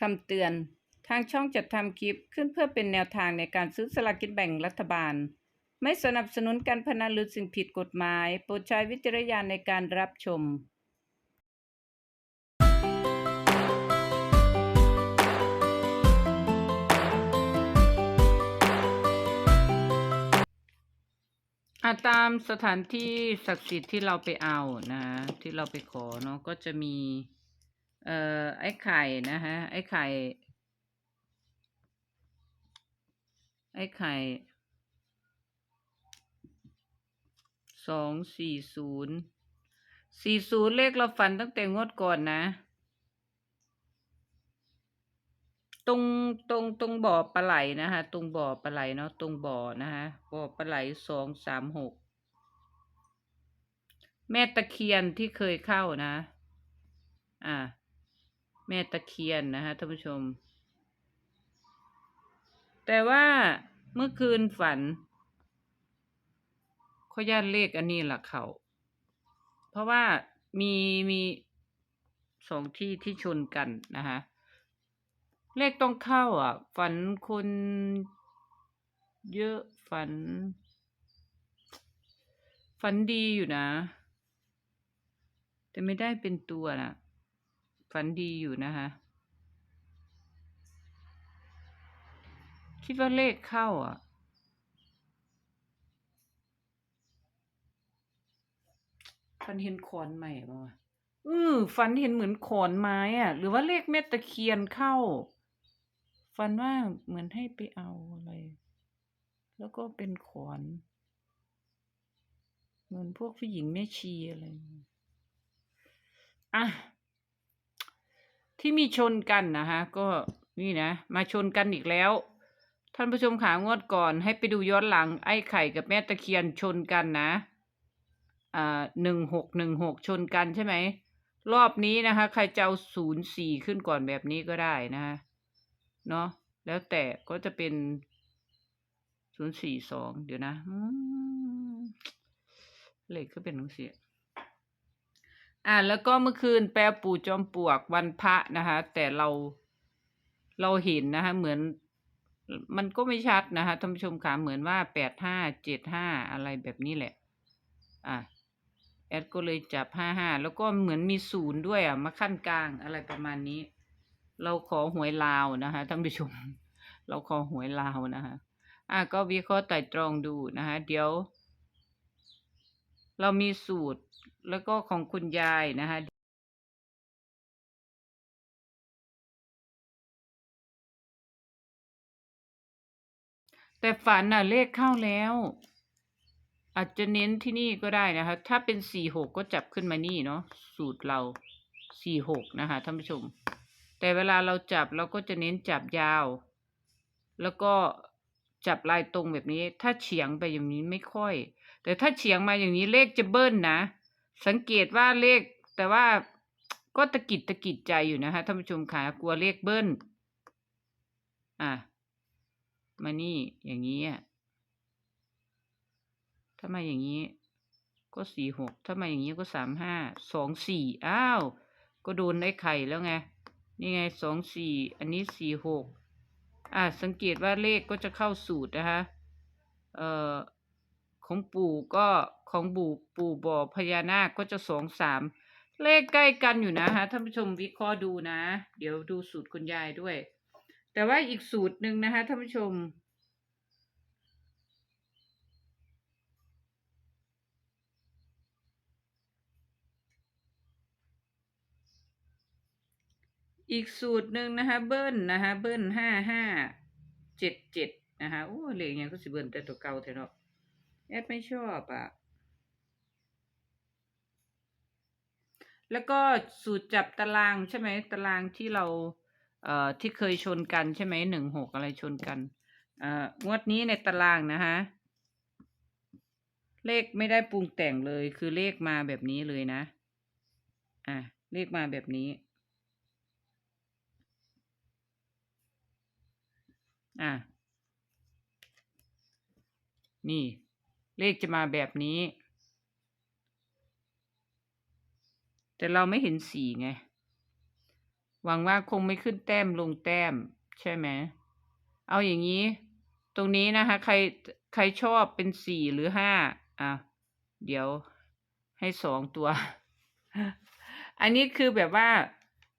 คำเตือน ทางช่องจัดทำคลิปขึ้นเพื่อเป็นแนวทางในการซื้อสลากกินแบ่งรัฐบาล ไม่สนับสนุนการพนันหรือสิ่งผิดกฎหมาย โปรดใช้วิจารณญาณในการรับชมอะตามสถานที่ศักดิ์สิทธิ์ที่เราไปเอานะ ที่เราไปขอเนาะก็จะมี เอ่อไอ้ไข่นะฮะ ไอ้ไข่ ไอ้ไข่สองสี่ศูนย์สี่ศูนย์เลขเราฝันตั้งแต่งวดก่อนนะ ตรงตรงตรงบ่อปลาไหลนะคะ ตรงบ่อปลาไหลเนาะตรงบ่อนะคะบ่อปลาไหลสองสามหกแม่ตะเคียนที่เคยเข้านะ อ่า แม่ตะเคียนนะคะท่านผู้ชม แต่ว่าเมื่อคืนฝันขอย่านเลขอันนี้ล่ะเขาเพราะว่ามีมีสองที่ที่ชนกันนะคะเลขต้องเข้าอะ ฝันคนเยอะฝัน ฝันดีอยู่นะ แต่ไม่ได้เป็นตัวนะ ฝันดีอยู่นะคะ คิดว่าเลขเข้าอะ ฝันเห็นขอนใหม่ป่ะวะอือฝันเห็นเหมือนขอนไม้อะ หรือว่าเลขเม็ดตะเคียนเข้า ฝันว่าเหมือนให้ไปเอาอะไร แล้วก็เป็นขอน เหมือนพวกผู้หญิงแม่ชีอะไร อะ ที่มีชนกันนะคะก็นี่นะ มาชนกันอีกแล้ว ท่านผู้ชมขางวดก่อนให้ไปดูย้อนหลังไอ้ไข่กับแม่ตะเคียนชนกันนะอ่าหนึ่งหกหนึ่งหกชนกันใช่ไหมรอบนี้นะคะ ใครจะเอาศูนย์สี่ขึ้นก่อนแบบนี้ก็ได้นะคะเนาะแล้วแต่ก็จะเป็นศูนย์สี่สองเดี๋ยวนะเลขก็เป็นหนังสือ อ่าแล้วก็เมื่อคืนแปลปู่จอมปลวกวันพระนะคะ แต่เราเราเห็นนะคะ เหมือนมันก็ไม่ชัดนะคะท่านผู้ชมขาเหมือนว่าแปดห้าเจ็ดห้าอะไรแบบนี้แหละ อะแอดก็เลยจับห้าห้าแล้วก็เหมือนมีศูนย์ด้วยอะ มาขั้นกลางอะไรประมาณนี้ เราขอหวยลาวนะคะท่านผู้ชม เราขอหวยลาวนะคะอะก็วิเคราะห์ไต่ตรองดูนะคะเดี๋ยว เรามีสูตรแล้วก็ของคุณยายนะคะแต่ฝันน่ะเลขเข้าแล้ว อาจจะเน้นที่นี่ก็ได้นะคะ ถ้าเป็นสี่หกก็จับขึ้นมานี่เนาะสูตรเราสี่หกนะคะท่านผู้ชม แต่เวลาเราจับเราก็จะเน้นจับยาว แล้วก็จับลายตรงแบบนี้ ถ้าเฉียงไปอย่างนี้ไม่ค่อย แต่ถ้าเฉียงมาอย่างนี้เลขจะเบิ้ลนะ สังเกตว่าเลข แต่ว่าก็ตะกิดตะกิดใจอยู่นะคะท่านผู้ชมค่ะกลัวเลขเบิ้ลอะมานี่อย่างนี้อะถ้ามาอย่างนี้ ก็สี่หกถ้ามาอย่างนี้ก็สามห้าสองสี่อ้าว ก็โดนไอ้ไข่แล้วไง นี่ไงสองสี่อันนี้สี่หกอ่าสังเกตว่าเลขก็จะเข้าสูตรนะคะเอ่อ ของปู่ก็ของปู่ปู่บ่อพญานาคก็จะสองสามเลขใกล้กันอยู่นะฮะท่านผู้ชมวิเคราะห์ดูนะ เดี๋ยวดูสูตรคุณยายด้วย แต่ว่าอีกสูตรหนึ่งนะคะท่านผู้ชม อีกสูตรหนึ่งนะคะ เบิ้ลนะคะ เบิ้ลห้าห้าเจ็ดเจ็ดนะคะโอ้เลขเนี่ยก็สิเบิ้ลแต่ตัวเก่าเถอะเนาะ แอดไม่ชอบอะ แล้วก็สูตรจับตารางใช่ไหมตารางที่เรา เอ่อที่เคยชนกันใช่ไหมหนึ่งหกอะไรชนกันเอ่องวดนี้ในตารางนะคะเลขไม่ได้ปรุงแต่งเลยคือเลขมาแบบนี้เลยนะ อะเลขมาแบบนี้ อะนี่ เลขจะมาแบบนี้ แต่เราไม่เห็นสีไง หวังว่าคงไม่ขึ้นแต้มลงแต้ม ใช่ไหม เอาอย่างนี้ ตรงนี้นะคะ ใครใครชอบเป็นสี่หรือห้าอะ เดี๋ยวให้สองตัว อันนี้คือแบบว่า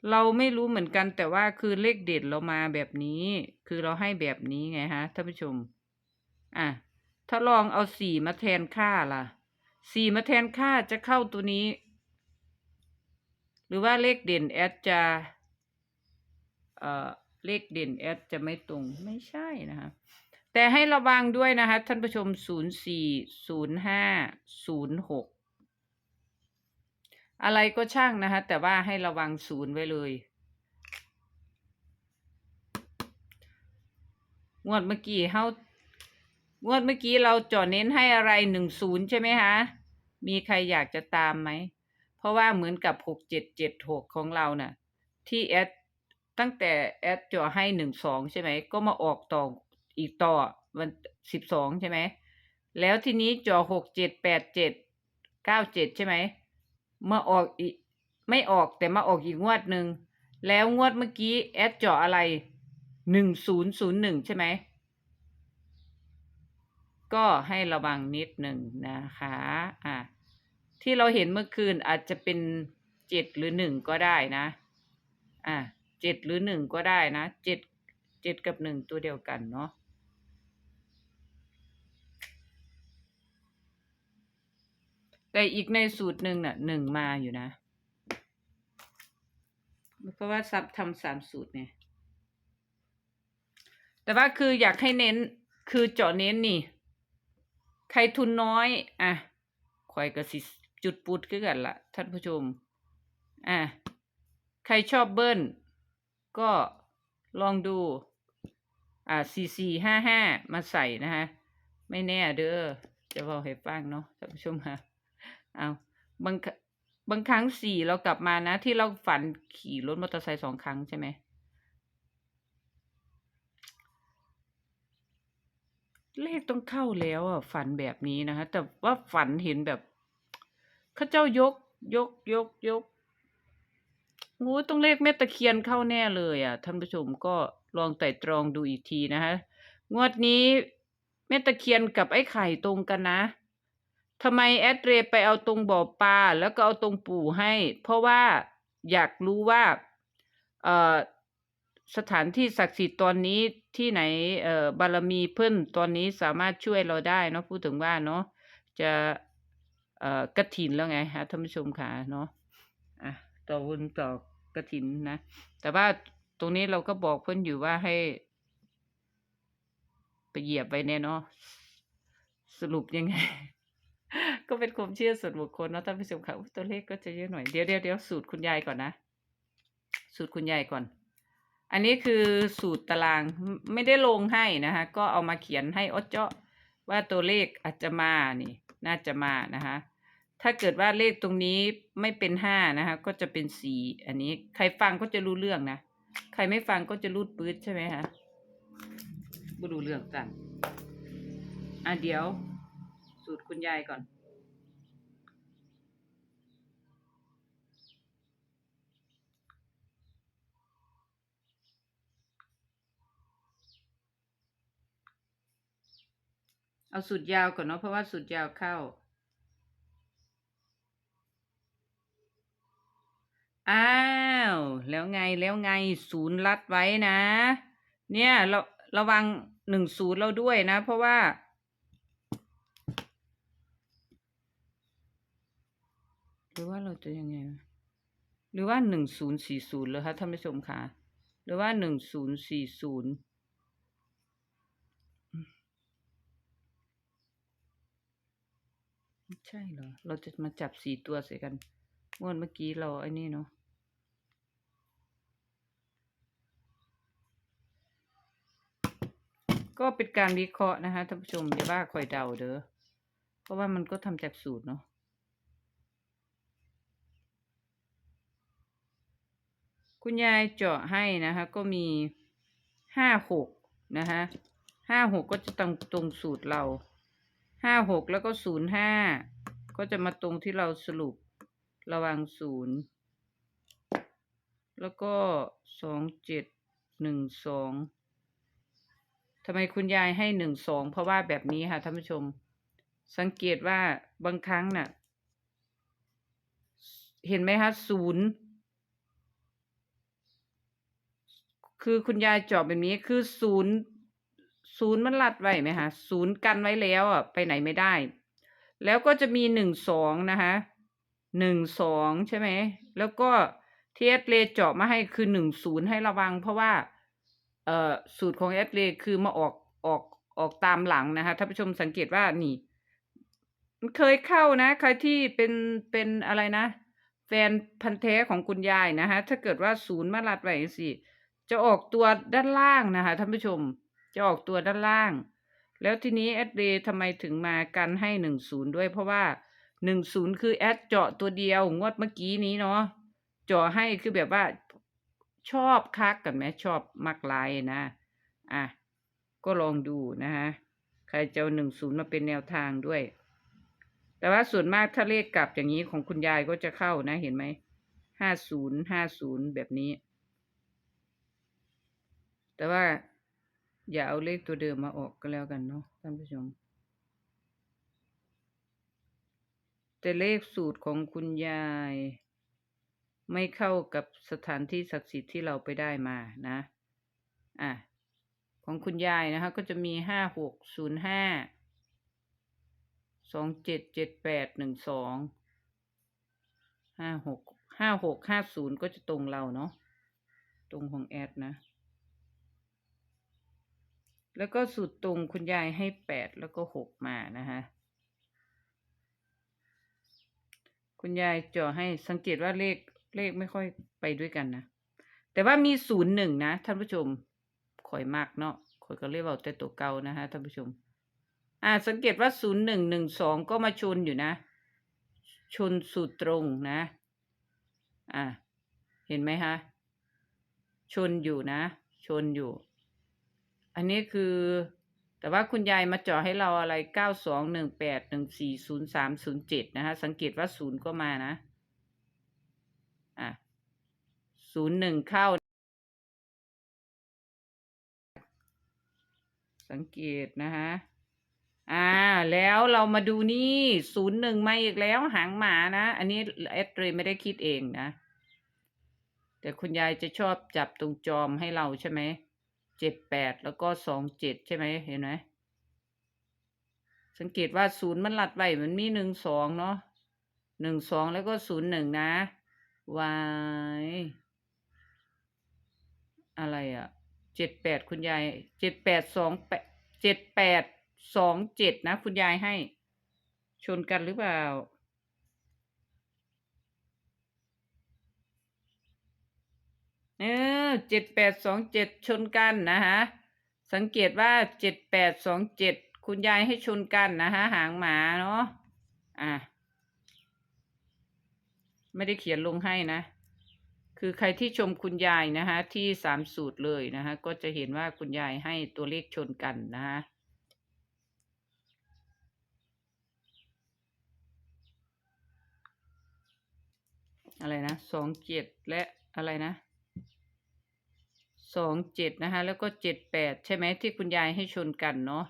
เราไม่รู้เหมือนกันแต่ว่าคือเลขเด็ดเรามาแบบนี้ คือเราให้แบบนี้ไงฮะท่านผู้ชม อะ ถ้าลองเอาสี่มาแทนค่าล่ะ สี่มาแทนค่าจะเข้าตัวนี้ หรือว่าเลขเด่นแอดจะเอ่อเลขเด่นแอดจะไม่ตรงไม่ใช่นะคะแต่ให้ระวังด้วยนะคะ ท่านผู้ชมศูนย์สี่ศูนย์ห้าศูนย์หกอะไรก็ช่างนะคะ แต่ว่าให้ระวังศูนย์ไว้เลย งวดเมื่อกี้เฮา งวดเมื่อกี้เราเจาะเน้นให้อะไรหนึ่งศูนย์ใช่ไหมคะ มีใครอยากจะตามไหม เพราะว่าเหมือนกับหกเจ็ดเจ็ดหกของเราน่ะ ที่แอดตั้งแต่แอดเจาะให้หนึ่งสองใช่ไหม ก็มาออกต่ออีกต่อวันสิบสองใช่ไหม แล้วทีนี้เจาะหกเจ็ดแปดเจ็ดเก้าเจ็ดใช่ไหมมาออกอีกไม่ออกแต่มาออกอีกงวดหนึ่ง แล้วงวดเมื่อกี้แอดเจาะอะไรหนึ่งศูนย์ศูนย์หนึ่งใช่ไหม ก็ให้ระวังนิดหนึ่งนะคะอะที่เราเห็นเมื่อคืนอาจจะเป็นเจ็ดหรือหนึ่งก็ได้นะอะเจ็ดหรือหนึ่งก็ได้นะเจ็ดเจ็ดกับหนึ่งตัวเดียวกันเนาะแต่อีกในสูตรหนึ่งน่ะหนึ่งมาอยู่นะ เพราะว่าซับทำสามสูตรเนี่ย แต่ว่าคืออยากให้เน้นคือเจาะเน้นนี่ ใครทุนน้อย อะคอยกระสิจุดปุดคือกันละท่านผู้ชม อะ ใครชอบเบิ้ล ก็ลองดู อ่าสี่สี่ห้าห้ามาใส่นะคะ ไม่แน่เด้อ จะบอกให้ฟังเนาะท่านผู้ชมค่ะเอาบางบางครั้งสี่เรากลับมานะ ที่เราฝันขี่รถมอเตอร์ไซค์สองครั้งใช่ไหม เลขต้องเข้าแล้วอะฝันแบบนี้นะคะ แต่ว่าฝันเห็นแบบข้าเจ้ายก ยกยกยกงูต้องเลขแม่ตะเคียนเข้าแน่เลยอะท่านผู้ชมก็ลองไต่ตรองดูอีกทีนะคะงวดนี้แม่ตะเคียนกับไอ้ไข่ตรงกันนะทำไมแอดเรไปเอาตรงบ่อปลาแล้วก็เอาตรงปู่ให้ เพราะว่าอยากรู้ว่า เอ่อ สถานที่ศักดิ์สิทธิ์ตอนนี้ที่ไหนเอ่อบารมีเพิ่นตอนนี้สามารถช่วยเราได้เนาะพูดถึงว่าเนาะจะเอ่อกระถินแล้วไงฮะท่านผู้ชมค่ะเนาะอะต่อวุนต่อกระถินนะ แต่ว่าตรงนี้เราก็บอกเพิ่นอยู่ว่าให้ไปเหยียบไปเนี่ยเนาะสรุปยังไง ก็เป็นความเชื่อส่วนบุคคลเนาะท่านผู้ชมค่ะตัวเลขก็จะเยอะหน่อยเดี๋ยวเดี๋ยวเดี๋ยวสูตรคุณยายก่อนนะ สูตรคุณยายก่อน อันนี้คือสูตรตารางไม่ได้ลงให้นะคะ ก็เอามาเขียนให้อดเจาะว่าตัวเลขอาจจะมานี่น่าจะมานะคะ ถ้าเกิดว่าเลขตรงนี้ไม่เป็นห้านะคะ ก็จะเป็นสี่อันนี้ใครฟังก็จะรู้เรื่องนะ ใครไม่ฟังก็จะรูดปื๊ดใช่ไหมคะไม่รู้เรื่องกันอะเดี๋ยว สูตรคุณยายก่อน เอาสูตรยาวก่อนเนาะเพราะว่าสูตรยาวเข้า อ้าว แล้วไงแล้วไงศูนย์รัดไว้นะ เนี่ยเราระวังหนึ่งศูนย์เราด้วยนะ เพราะว่า หรือว่าเราจะยังไง หรือว่าหนึ่งศูนย์สี่ศูนย์เลยคะท่านผู้ชมคะหรือว่าหนึ่งศูนย์สี่ศูนย์ไม่ ใช่เหรอ เราจะมาจับสี่ตัวใส่กันงวดเมื่อกี้เราไอ้นี่เนาะก็เป็นการวิเคราะห์นะคะท่านผู้ชมอย่าว่าคอยเดาเด้อเพราะว่ามันก็ทำจากสูตรเนาะคุณยายเจาะให้นะคะ ก็มีห้าหกนะคะห้าหกก็จะตรงตรงสูตรเรา ห้าหกแล้วก็ศูนย์ห้าก็จะมาตรงที่เราสรุประวังศูนย์แล้วก็สองเจ็ดหนึ่งสองทำไมคุณยายให้หนึ่งสองเพราะว่าแบบนี้ค่ะท่านผู้ชม สังเกตว่าบางครั้งน่ะ เห็นไหมคะศูนย์คือคุณยายจอบแบบนี้คือศูนย์ ศูนย์มันรัดไว้ไหมคะศูนย์กันไว้แล้วอะไปไหนไม่ได้ แล้วก็จะมีหนึ่งสองนะคะหนึ่งสองใช่ไหม แล้วก็ที่เอสเลเจาะมาให้คือหนึ่งศูนย์ให้ระวัง เพราะว่าเอ่อสูตรของเอสเลคือมาออกออกออกตามหลังนะคะท่านผู้ชมสังเกตว่านี่มันเคยเข้านะ ใครที่เป็นเป็นอะไรนะ แฟนพันธ์แท้ของคุณยายนะคะถ้าเกิดว่าศูนย์มารัดไว้สิจะออกตัวด้านล่างนะคะท่านผู้ชม จะออกตัวด้านล่าง แล้วทีนี้แอดเดย์ทำไมถึงมากันให้หนึ่งศูนย์ด้วยเพราะว่าหนึ่งศูนย์คือแอดเจาะตัวเดียวงวดเมื่อกี้นี้เนาะเจาะให้คือแบบว่าชอบคักกันไหมชอบมักลายนะอะก็ลองดูนะฮะใครจะหนึ่งศูนย์มาเป็นแนวทางด้วย แต่ว่าส่วนมากถ้าเลขกลับอย่างนี้ของคุณยายก็จะเข้านะเห็นไหมห้าศูนย์ห้าศูนย์แบบนี้ แต่ว่า อย่าเอาเลขตัวเดิมมาออกก็แล้วกันเนาะท่านผู้ชม แต่เลขสูตรของคุณยาย ไม่เข้ากับสถานที่ศักดิ์สิทธิ์ที่เราไปได้มานะ อะ ของคุณยายนะคะ ก็จะมีห้าหกศูนย์ห้าสองเจ็ดเจ็ดแปดหนึ่งสองห้าหกห้าหกห้าศูนย์ก็จะตรงเราเนาะตรงของแอดนะ แล้วก็สูตรตรงคุณยายให้แปดแล้วก็หกมานะคะ คุณยายจาะให้สังเกตว่าเลขเลขไม่ค่อยไปด้วยกันนะ แต่ว่ามีศูนย์หนึ่งนะท่านผู้ชมข่อยมากเนาะข่อยก็เรียกว่าแต่ตัวเก่านะฮะท่านผู้ชม อ่า สังเกตว่าศูนย์หนึ่งหนึ่งสองก็มาชนอยู่นะ ชนสูตรตรงนะ อ่า เห็นไหมคะ ชนอยู่นะ ชนอยู่ อันนี้คือ แต่ว่าคุณยายมาเจาะให้เราอะไรเก้าสองหนึ่งแปดหนึ่งสี่ศูนย์สามศูนย์เจ็ดนะคะ สังเกตว่าศูนย์ก็มานะ อะศูนย์หนึ่งเข้า สังเกตนะคะอ่า แล้วเรามาดูนี่ศูนย์หนึ่งมาอีกแล้วหางหมานะ อันนี้เอดเรไม่ได้คิดเองนะ แต่คุณยายจะชอบจับตรงจอมให้เราใช่ไหม เจ็ดแปดแล้วก็สองเจ็ดใช่ไหมเห็นไหมสังเกตว่าศูนย์มันหลัดไว้มันมีหนึ่งสองเนาะหนึ่งสองแล้วก็ศูนย์หนึ่งนะวายอะไรอะ่ะเจ็ดแปดคุณยายเจ็ดแปดสองแปดเจ็ดแปดสองเจ็ดนะ คุณยายให้ ชนกันหรือเปล่า เออเจ็ดแปดสองเจ็ดชนกันนะฮะสังเกตว่าเจ็ดแปดสองเจ็ดคุณยายให้ชนกันนะฮะหางหมาเนาะอะไม่ได้เขียนลงให้นะ คือใครที่ชมคุณยายนะฮะที่สามสูตรเลยนะฮะก็จะเห็นว่าคุณยายให้ตัวเลขชนกันนะฮะอะไรนะสองเจ็ดและอะไรนะ สองเจ็ดนะคะ แล้วก็เจ็ดแปดใช่ไหมที่คุณยายให้ชนกันเนาะ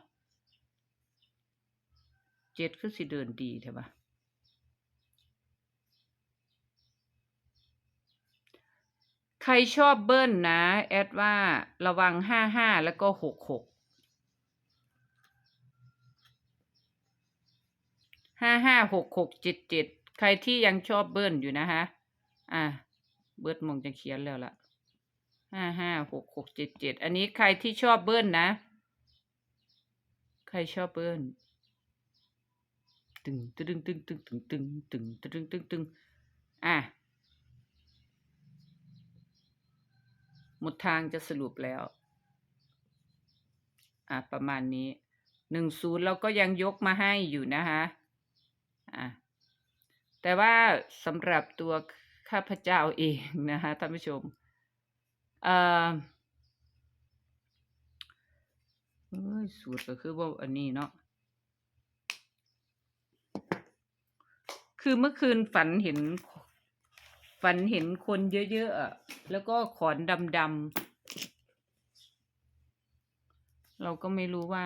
เจ็ดคือสิเดินดีใช่ปะใครชอบเบิ้ลนะ แอดว่าระวังห้าห้าแล้วก็หกหกห้าห้าหกหกเจ็ดเจ็ดใครที่ยังชอบเบิ้ลอยู่นะคะ อะ เบิร์ดมองจะเขียนแล้วล่ะ ห้าห้าหกหกเจ็ดเจ็ดอันนี้ใครที่ชอบเบิ้ลนะ ใครชอบเบิ้ลตึงตึงตึงตึงตึงตึงตึงตึงตึงตึงตึงอะหมดทางจะสรุปแล้ว อะประมาณนี้หนึ่งศูนย์เราก็ยังยกมาให้อยู่นะคะอะแต่ว่าสำหรับตัวข้าพเจ้าเองนะคะท่านผู้ชม เอ่อเอ้ยสูตรก็คือว่าอันนี้เนาะคือเมื่อคืนฝันเห็น ฝันเห็นคนเยอะๆอะแล้วก็ขอนดำๆเราก็ไม่รู้ว่า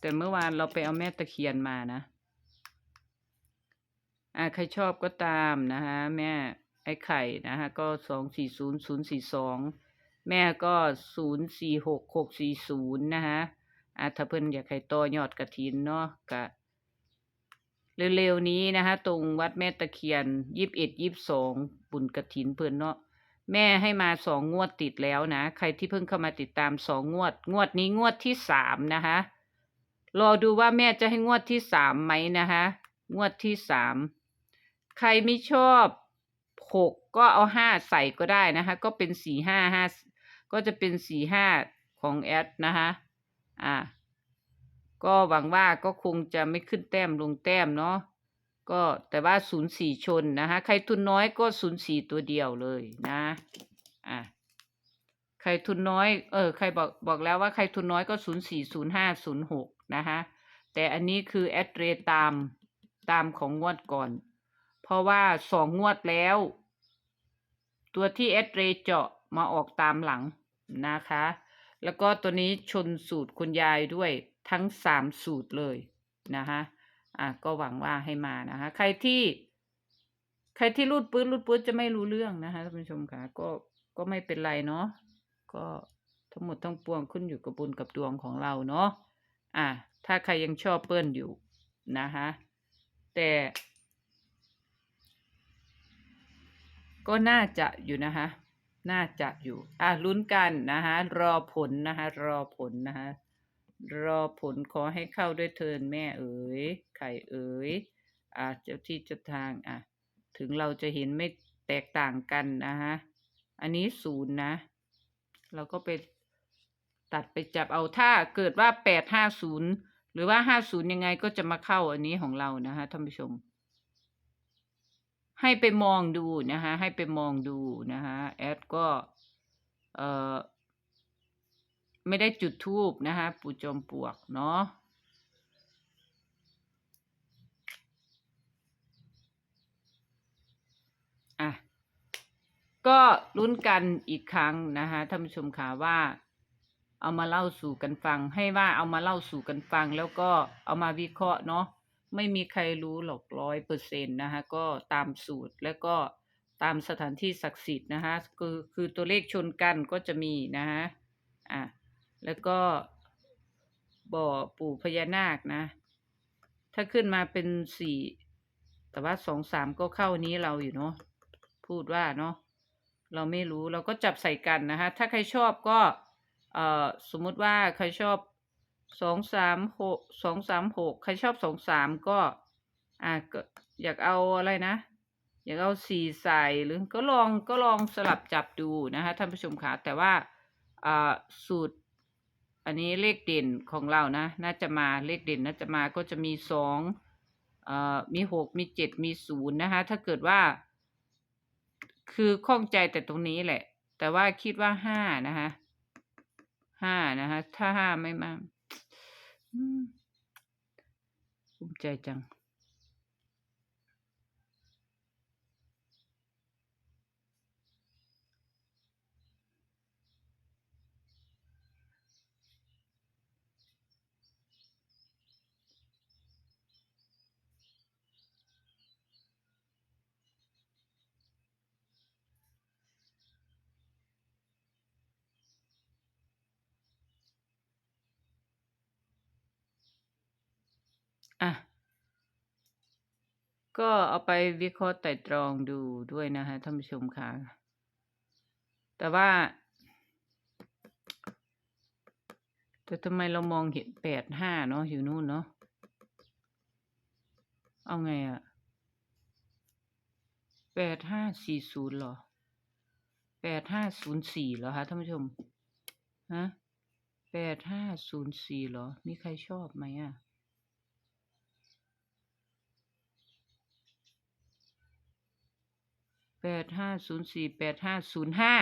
แต่เมื่อวานเราไปเอาแม่ตะเคียนมานะ อ่าใครชอบก็ตามนะฮะแม่ไอ้ไข่นะฮะก็สองสี่ศูนย์ศูนย์สี่สองแม่ก็ศูนย์สี่หกหกสี่ศูนย์นะฮะอ่าถ้าเพิ่นอยากให้ต่อยอดกระถินเนาะกะเร็วๆนี้นะฮะตรงวัดแม่ตะเคียนยี่สิบเอ็ดยี่สิบสองบุญกระถินเพิ่นเนาะแม่ให้มาสองงวดติดแล้วนะ ใครที่เพิ่งเข้ามาติดตามสองงวด งวดนี้งวดที่สามนะคะรอดูว่าแม่จะให้งวดที่สามไหมนะคะงวดที่สาม ใครไม่ชอบหกก็เอาห้าใส่ก็ได้นะคะ ก็เป็นสี่ห้าห้าก็จะเป็นสี่ห้าของแอดนะคะอ่าก็หวังว่าก็คงจะไม่ขึ้นแต้มลงแต้มเนาะก็แต่ว่าศูนย์สี่ชนนะคะ ใครทุนน้อยก็ศูนย์สี่ตัวเดียวเลยนะอะใครทุนน้อย เออ ใครบอกบอกแล้วว่าใครทุนน้อยก็ศูนย์สี่ศูนย์ห้าศูนย์หกนะคะ แต่อันนี้คือแอดเรตามตามของงวดก่อน ราะว่าสองงวดแล้ว ตัวที่แอดเรเจาะมาออกตามหลังนะคะ แล้วก็ตัวนี้ชนสูตรคุณยายด้วยทั้งสามสูตรเลยนะคะอะก็หวังว่าให้มานะคะ ใครที่ใครที่รูดปื้ดรูดปื้ดจะไม่รู้เรื่องนะคะท่านผู้ชมค่ะก็ก็ไม่เป็นไรเนาะก็ทั้งหมดทั้งปวงขึ้นอยู่กับบุญกับดวงของเราเนาะอะถ้าใครยังชอบเปิ้ลอยู่นะคะแต่ ก็น่าจะอยู่นะคะ น่าจะอยู่ อะลุ้นกันนะคะ รอผลนะคะ รอผลนะคะ รอผลขอให้เข้าด้วยเทินแม่เอ๋ย ไข่เอ๋ย อะเจ้าที่เจ้าทางอะ ถึงเราจะเห็นไม่แตกต่างกันนะคะอันนี้ศูนย์นะ เราก็ไปตัดไปจับเอาถ้าเกิดว่าแปดห้าศูนย์หรือว่าห้าศูนย์ยังไงก็จะมาเข้าอันนี้ของเรานะคะท่านผู้ชม ให้ไปมองดูนะคะให้ไปมองดูนะคะแอดก็เออไม่ได้จุดทูบนะคะปู่จอมปลวกเนาะอะก็ลุ้นกันอีกครั้งนะคะท่านผู้ชมค่ะว่า เอามาเล่าสู่กันฟัง ให้ว่าเอามาเล่าสู่กันฟัง แล้วก็เอามาวิเคราะห์เนาะ ไม่มีใครรู้หรอกร้อยเปอร์เซ็นต์นะคะก็ตามสูตรแล้วก็ตามสถานที่ศักดิ์สิทธิ์นะคะคือคือตัวเลขชนกันก็จะมีนะคะอะแล้วก็บ่อปู่พญานาคนะ ถ้าขึ้นมาเป็นสี่แต่ว่าสองสามก็เข้านี้เราอยู่เนาะพูดว่าเนาะเราไม่รู้เราก็จับใส่กันนะคะถ้าใครชอบก็เอ่อสมมุติว่าใครชอบ สองสามหกสองสามหกใครชอบสองสามก็อ่าก็อยากเอาอะไรนะ อยากเอาสี่ใส่หรือก็ลองก็ลองสลับจับดูนะคะท่านผู้ชมคะแต่ว่าอ่าสูตร อันนี้เลขเด่นของเรานะ น่าจะมาเลขเด่นน่าจะมาก็จะมีสองเอ่อมีหกมีเจ็ดมีศูนย์นะคะถ้าเกิดว่า คือข้องใจแต่ตรงนี้แหละ แต่ว่าคิดว่าห้านะคะห้านะคะถ้าห้าไม่มา ภูมิใจจัง อะก็เอาไปวิเคราะห์ไตร่ตรองดูด้วยนะคะท่านผู้ชมค่ะ แต่ว่า แต่ทำไมเรามองเห็นแปดห้าเนาะอยู่นู่นเนาะ เอาไงอะแปดห้าสี่ศูนย์เหรอแปดห้าศูนย์สี่เหรอคะท่านผู้ชม ฮะแปดห้าศูนย์สี่เหรอ มีใครชอบไหมอะ แปดห้าศูนย์สี่แปดห้าศูนย์ห้า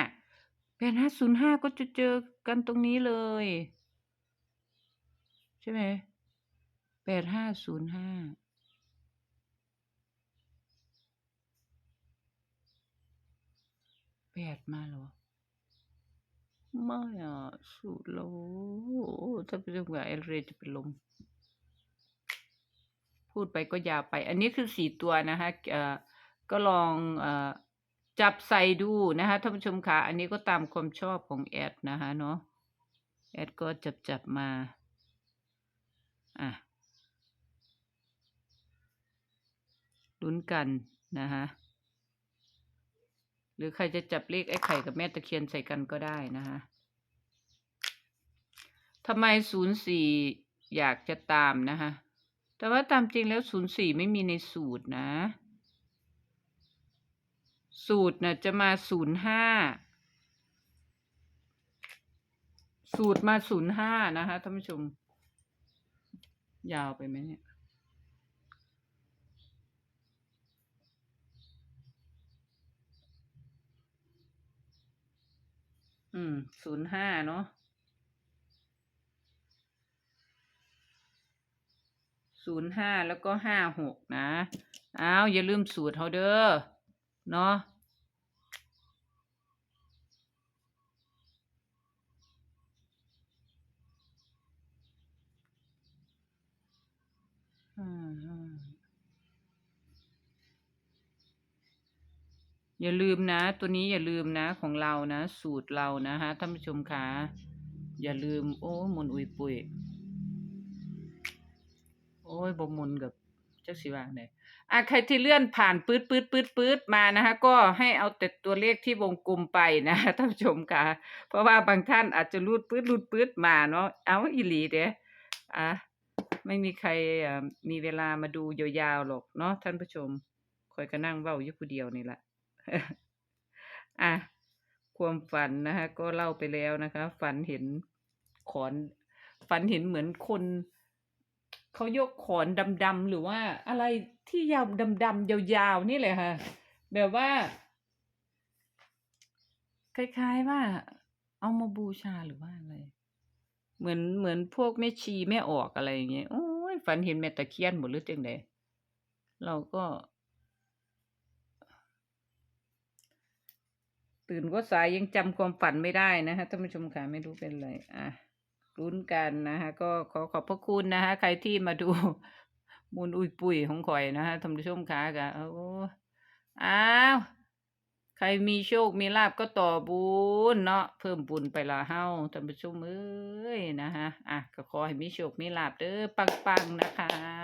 แปดห้าศูนย์ห้าก็จะเจอกันตรงนี้เลย ใช่ไหมแปดห้าศูนย์ห้าแปดมาหรอ ไม่อะสุดแล้วถ้าไปดูกับเอลเรจะเป็นลมพูดไปก็ยาวไป อันนี้คือสี่ตัวนะคะเก็ลองอ จับใส่ดูนะคะท่านผู้ชมคะอันนี้ก็ตามความชอบของแอดนะคะเนาะแอดก็จับจับมา อะลุ้นกันนะคะหรือใครจะจับเลขไอ้ไข่กับแม่ตะเคียนใส่กันก็ได้นะคะทำไมศูนย์สี่อยากจะตามนะคะแต่ว่าตามจริงแล้วศูนย์สี่ไม่มีในสูตรนะ สูตรน่ะจะมาศูนย์ห้าสูตรมาศูนย์ห้านะคะท่านผู้ชม ยาวไปไหมเนี่ยอืมศูนย์ห้าเนาะศูนย์ห้าแล้วก็ห้าหกนะ อ้าว อย่าลืมสูตรเขาเด้อ เนาะอืมอืมอย่าลืมนะ ตัวนี้อย่าลืมนะของเรานะ สูตรเรานะฮะท่านผู้ชมคะอย่าลืม โอ้มุนอุยปุยโอ้ยบ่มุนกับ จักสิว่างไดอะใครที่เลื่อนผ่านปื๊ดปื๊ดปื๊ดปื๊ดมานะคะก็ให้เอาแต่ตัวเลขที่วงกลมไปนะท่านผู้ชมค่ะ เพราะว่าบางท่านอาจจะรูดปื๊ดรูดปื๊ดมาเนาะเอาอีหลีเด้อะไม่มีใครอ่ามีเวลามาดูยาวๆหรอกเนาะท่านผู้ชมคอยก็นั่งเว้าอยู่ผู้เดียวนี่แหละอะความฝันนะคะก็เล่าไปแล้วนะคะ ฝันเห็นขอนฝันเห็นเหมือนคน เขายกขอนดำๆหรือว่าอะไรที่ยาวดำๆยาวๆนี่เลยค่ะ แบบว่า คล้ายๆว่า เอามาบูชาหรือว่าอะไร เหมือนเหมือนพวกแม่ชีแม่ออกอะไรอย่างเงี้ยโอ้ยฝันเห็นแม่ตะเคียนหมดหรือจังใดเราก็ ตื่นก็สายยังจำความฝันไม่ได้นะคะท่านผู้ชมค่ะไม่รู้เป็นไรอะ ลุ้นกันนะคะก็ขอขอบพระคุณนะคะใครที่มาดูมูลอุยปุยของข่อยนะคะท่านผู้ชมค่ะกะโอ้อ้าวใครมีโชคมีลาบก็ต่อบุญเนาะเพิ่มบุญไปละเฮาท่านผู้ชมเอ้ยนะคะอะก็ขอให้มีโชคมีลาบเด้อปังๆนะคะ